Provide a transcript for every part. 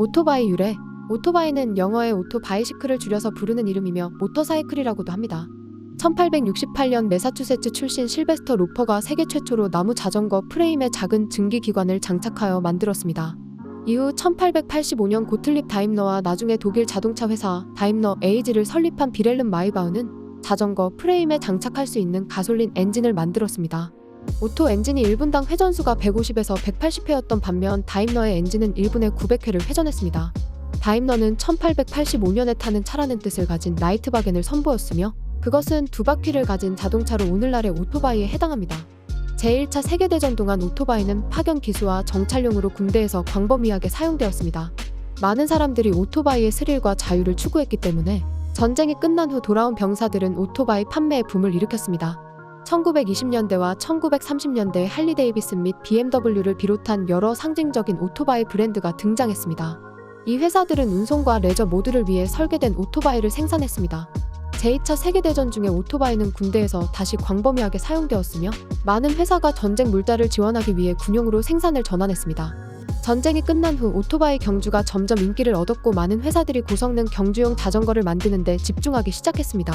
오토바이 유래 오토바이는 영어의 오토바이시클을 줄여서 부르는 이름이며 모터사이클이라고도 합니다. 1868년 매사추세츠 출신 실베스터 로퍼가 세계 최초로 나무 자전거 프레임에 작은 증기 기관을 장착하여 만들었습니다. 이후 1885년 고틀립 다임너와 나중에 독일 자동차 회사 다임너 에이지를 설립한 비렐름 마이바흐는 자전거 프레임에 장착할 수 있는 가솔린 엔진을 만들었습니다. 오토 엔진이 1분당 회전수가 150에서 180회였던 반면 다임너의 엔진은 1분에 900회를 회전했습니다. 다임너는 1885년에 타는 차라는 뜻을 가진 라이트바겐을 선보였으며 그것은 두 바퀴를 가진 자동차로 오늘날의 오토바이에 해당합니다. 제1차 세계대전 동안 오토바이는 파견 기수와 정찰용으로 군대에서 광범위하게 사용되었습니다. 많은 사람들이 오토바이의 스릴과 자유를 추구했기 때문에 전쟁이 끝난 후 돌아온 병사들은 오토바이 판매에 붐을 일으켰습니다. 1920년대와 1930년대에 할리 데이비슨 및 BMW를 비롯한 여러 상징적인 오토바이 브랜드가 등장했습니다. 이 회사들은 운송과 레저 모두를 위해 설계된 오토바이를 생산했습니다. 제2차 세계대전 중에 오토바이는 군대에서 다시 광범위하게 사용되었으며 많은 회사가 전쟁 물자를 지원하기 위해 군용으로 생산을 전환했습니다. 전쟁이 끝난 후 오토바이 경주가 점점 인기를 얻었고 많은 회사들이 고성능 경주용 자전거를 만드는 데 집중하기 시작했습니다.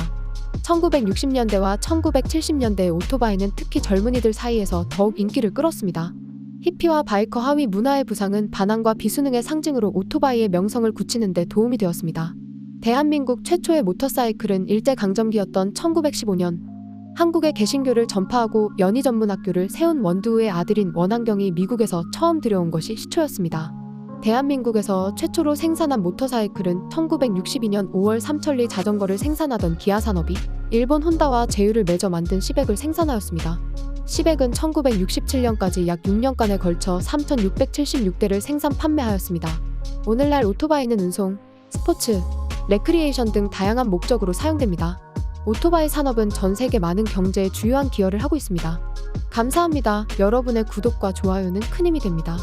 1960년대와 1970년대의 오토바이는 특히 젊은이들 사이에서 더욱 인기를 끌었습니다. 히피와 바이커 하위 문화의 부상은 반항과 비수능의 상징으로 오토바이의 명성을 굳히는 데 도움이 되었습니다. 대한민국 최초의 모터사이클은 일제강점기였던 1915년 한국의 개신교를 전파하고 연희 전문 학교를 세운 원두의 아들인 원한경이 미국에서 처음 들여온 것이 시초였습니다. 대한민국에서 최초로 생산한 모터사이클은 1962년 5월 삼천리 자전거를 생산하던 기아 산업이 일본 혼다와 제휴를 맺어 만든 시백을 생산하였습니다. 시백은 1967년까지 약 6년간에 걸쳐 3,676대를 생산 판매하였습니다. 오늘날 오토바이는 운송, 스포츠, 레크리에이션 등 다양한 목적으로 사용됩니다. 오토바이 산업은 전 세계 많은 경제에 주요한 기여를 하고 있습니다. 감사합니다. 여러분의 구독과 좋아요는 큰 힘이 됩니다.